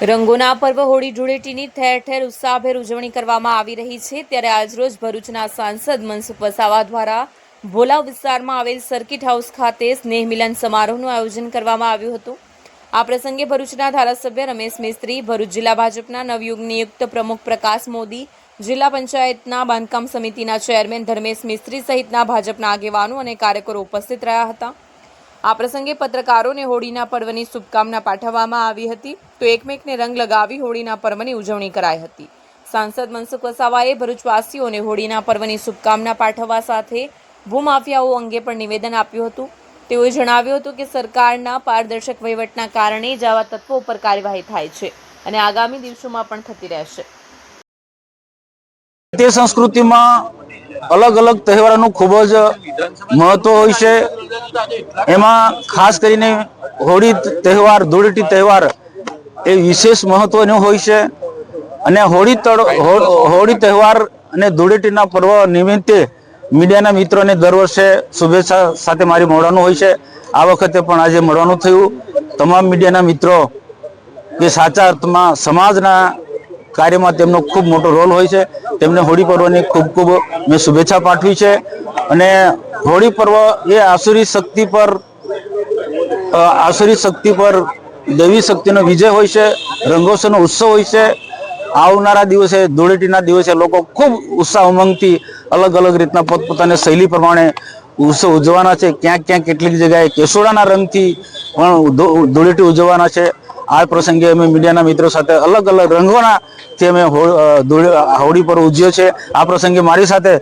રંગોના પર્વ હોળી ધૂળેટીની ઠેર ઠેર ઉત્સાહભેર ઉજવણી કરવામાં આવી રહી છે. ત્યારે આજરોજ ભરૂચના સાંસદ મનસુખ વસાવા દ્વારા ભોલા વિસ્તારમાં આવેલ સર્કિટ હાઉસ ખાતે સ્નેહ મિલન સમારોહનું આયોજન કરવામાં આવ્યું હતું. આ પ્રસંગે ભરૂચના ધારાસભ્ય રમેશ મિસ્ત્રી, ભરૂચ જિલ્લા ભાજપના નવયુગ નિયુક્ત પ્રમુખ પ્રકાશ મોદી, જિલ્લા પંચાયતના બાંધકામ સમિતિના ચેરમેન ધર્મેશ મિસ્ત્રી સહિતના ભાજપના આગેવાનો અને કાર્યકરો ઉપસ્થિત રહ્યા હતા. આ પ્રસંગે પત્રકારોને હોળીના પર્વની શુભકામના પાઠવવામાં આવી હતી. તો એકમેકને રંગ લગાવી હોળીના પર્વની ઉજવણી કરાઈ હતી. સાંસદ મનસુખ વસાવાએ ભરૂચવાસીઓને હોળીના પર્વની શુભકામના પાઠવવા સાથે ભૂમાફિયાઓ અંગે પણ નિવેદન આપ્યું હતું. તેઓએ જણાવ્યું હતું કે સરકારના પારદર્શક વહીવટના કારણે જ આવા તત્વો ઉપર કાર્યવાહી થાય છે અને આગામી દિવસોમાં પણ થતી રહેશે. તે સંસ્કૃતિમાં અલગ અલગ તહેવારોનું ખૂબ જ મહત્વ હોય છે. એમાં ખાસ કરીને હોળી તહેવાર, ધૂળેટી તહેવાર એ વિશેષ મહત્વનો હોય છે. અને હોળી તળ હોળી તહેવાર અને ધૂળેટીના પર્વ નિમિત્તે મીડિયાના મિત્રોને દર વર્ષે શુભેચ્છા સાથે મારી મળવાનું હોય છે. આ વખતે પણ આજે મળવાનું થયું. તમામ મીડિયાના મિત્રો એ સાચા અર્થમાં સમાજના કાર્યમાં તેમનો ખૂબ મોટો રોલ હોય છે. તેમને હોળી પર્વની ખૂબ ખૂબ મેં શુભેચ્છા પાઠવી છે. અને હોળી પર્વ એ આસુરી શક્તિ પર આસુરી શક્તિ પર દૈવી શક્તિનો વિજય હોય છે, રંગોત્સવનો ઉત્સવ હોય છે, આવનારા દિવસે, ધૂળેટીના દિવસે લોકો ખૂબ ઉત્સાહ ઉમંગથી અલગ અલગ રીતના પોતપોતાની શૈલી પ્રમાણે ઉત્સવ ઉજવવાના છે. ક્યાંક ક્યાંક કેટલીક જગ્યાએ કેસોડાના રંગથી પણ ધૂળેટી ઉજવવાના છે. આ પ્રસંગે અમે મીડિયાના મિત્રો સાથે અલગ અલગ રંગોના થી અમે હોળી પર ઉજવ્યો છે આ પ્રસંગે મારી સાથે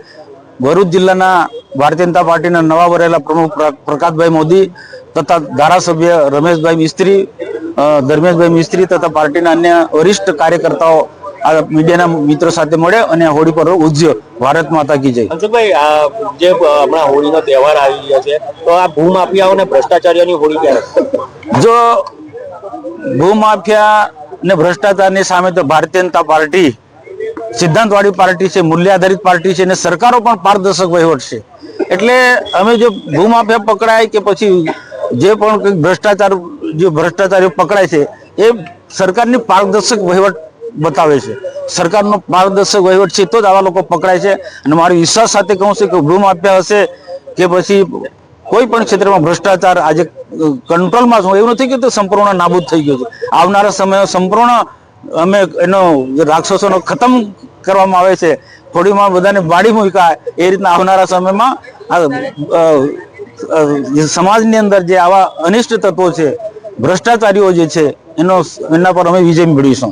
ભરૂચ જિલ્લાના ભારતીય જનતા પાર્ટીના નવા વરેલા પ્રમુખ પ્ર- પ્રકાશભાઈ મોદી તથા ધારાસભ્ય રમેશભાઈ મિસ્ત્રી ધર્મેશભાઈ મિસ્ત્રી તથા પાર્ટીના અન્ય વરિષ્ઠ કાર્યકર્તાઓ આ મીડિયાના મિત્રો સાથે મળે અને હોળી પર ઉજ્જ્યો ભારત માતા કી જય. આ જે હમણાં હોળીનો તહેવાર આવી રહ્યો છે તો આ ભૂમાફિયાઓ અને ભ્રષ્ટાચારીઓની હોળી ક્યારે જો ભૂમાફિયા ને ભ્રષ્ટાચારની સામે તો ભારતીય જનતા પાર્ટી સિદ્ધાંતવાળી પાર્ટી છે મૂલ્ય આધારિત પાર્ટી છે અને સરકારો પણ પારદર્શક વહીવટ છે. એટલે અમે જો ભૂમાફિયા પકડાય કે પછી જે પણ કંઈક ભ્રષ્ટાચાર, જે ભ્રષ્ટાચારીઓ પકડાય છે, એ સરકારની પારદર્શક વહીવટ બતાવે છે. સરકારનો પારદર્શક વહીવટ છે તો જ આવા લોકો પકડાય છે. અને મારો વિશ્વાસ સાથે કહું છું કે ભૂમાફિયા હશે કે પછી કોઈ પણ ક્ષેત્રમાં ભ્રષ્ટાચાર આજે કંટ્રોલમાં શું એવું નથી કે તે સંપૂર્ણ નાબૂદ થઈ ગયો છે. આવનારા સમયમાં સંપૂર્ણ અમે એનો રાક્ષસોનો ખતમ કરવામાં આવે છે. થોડીમાં બધાને બાળી મૂકાય. એ રીતના આવનારા સમયમાં સમાજની અંદર જે આવા અનિષ્ટ તત્વો છે, ભ્રષ્ટાચારીઓ જે છે, એનો, એના પર અમે વિજય મેળવીશું.